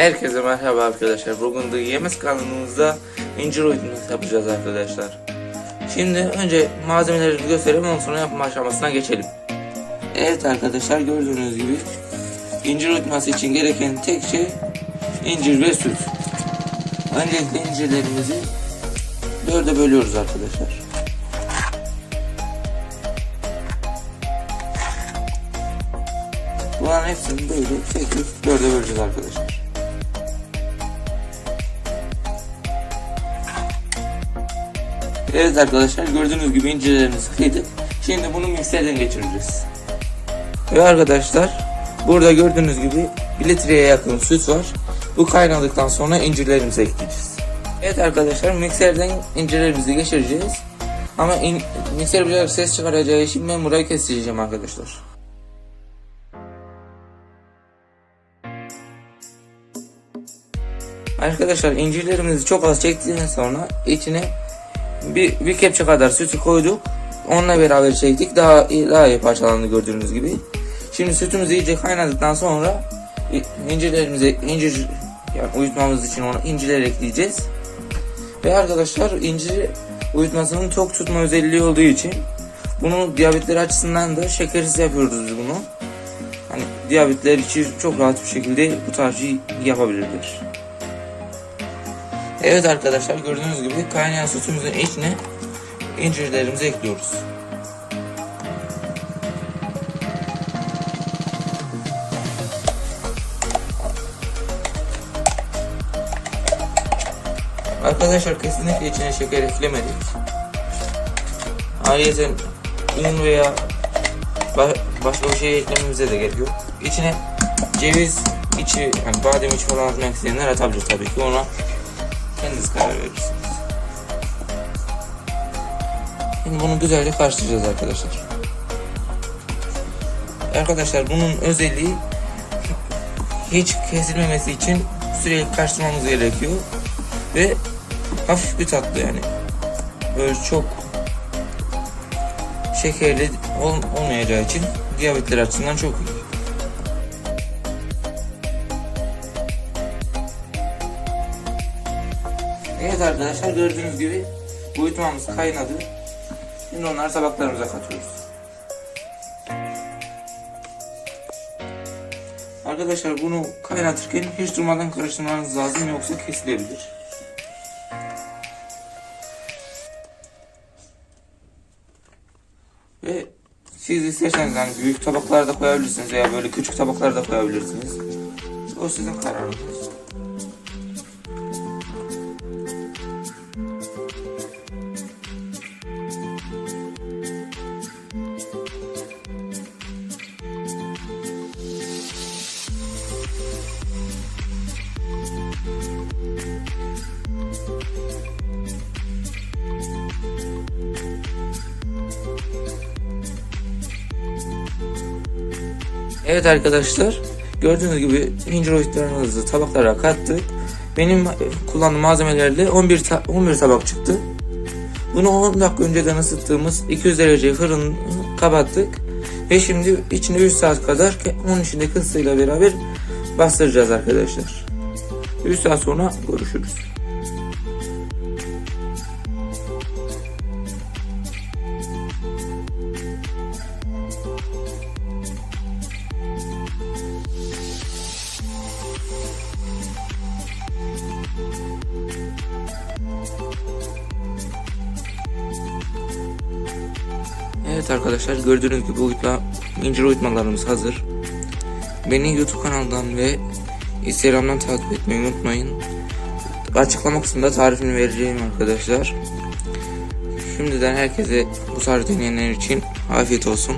Herkese merhaba arkadaşlar. Bugün de Yemez kanalımızda incir uydurması yapacağız arkadaşlar. Şimdi önce malzemeleri göstereyim ondan sonra yapma aşamasına geçelim. Evet arkadaşlar gördüğünüz gibi incir uydurması için gereken tek şey incir ve süt. Öncelikle incirlerimizi dörde bölüyoruz arkadaşlar. Bunların hepsini böyle tek tek dörde böleceğiz arkadaşlar. Evet arkadaşlar gördüğünüz gibi incirlerimizi kıydık. Şimdi bunu mikserden geçireceğiz. Ve arkadaşlar burada gördüğünüz gibi 1 litreye yakın süt var. Bu kaynadıktan sonra incirlerimizi ekleyeceğiz. Evet arkadaşlar mikserden incirlerimizi geçireceğiz. Ama in, mikser biraz ses çıkaracağı için ben burayı keseceğim arkadaşlar. Arkadaşlar incirlerimizi çok az çektikten sonra içine bir, bir kepçe kadar sütü koyduk. Onunla beraber çektik. Daha daha iyi parçalandı gördüğünüz gibi. Şimdi sütümüz iyice kaynadıktan sonra i- incirlerimizi incir yani uyutmamız için ona incirler ekleyeceğiz. Ve arkadaşlar incir uyutmasının tok tutma özelliği olduğu için bunu diyabetler açısından da şekersiz yapıyoruz biz bunu. Hani diyabetler için çok rahat bir şekilde bu tercihi yapabilirler. Evet arkadaşlar gördüğünüz gibi kaynayan sütümüzün içine incirlerimizi ekliyoruz. Arkadaşlar kesinlikle içine şeker eklemedik. Ayrıca un veya ba- başka bir şey eklememize de gerek yok. İçine ceviz içi, yani badem içi falan atmak isteyenler atabilir tabii ki ona kendiniz karar verirsiniz. Şimdi bunu güzelce karıştıracağız arkadaşlar. Arkadaşlar bunun özelliği hiç kesilmemesi için sürekli karıştırmamız gerekiyor ve hafif bir tatlı yani böyle çok şekerli ol- olmayacağı için diyabetler açısından çok iyi. Evet arkadaşlar gördüğünüz gibi uyutmamız kaynadı. Şimdi onları tabaklarımıza katıyoruz. Arkadaşlar bunu kaynatırken hiç durmadan karıştırmanız lazım yoksa kesilebilir. Ve siz isterseniz hani büyük tabaklarda koyabilirsiniz veya böyle küçük tabaklarda koyabilirsiniz. O sizin kararınız. Evet arkadaşlar gördüğünüz gibi incir oyuklarımızı tabaklara kattık. Benim kullandığım malzemelerle 11, ta- 11 tabak çıktı. Bunu 10 dakika önceden ısıttığımız 200 derece fırın kapattık. Ve şimdi içinde 3 saat kadar onun içindeki ısıyla beraber bastıracağız arkadaşlar. 3 saat sonra görüşürüz. Evet arkadaşlar gördüğünüz gibi uyutma, incir uyutmalarımız hazır. Beni YouTube kanalından ve Instagram'dan takip etmeyi unutmayın. Açıklama kısmında tarifini vereceğim arkadaşlar. Şimdiden herkese bu tarif deneyenler için afiyet olsun.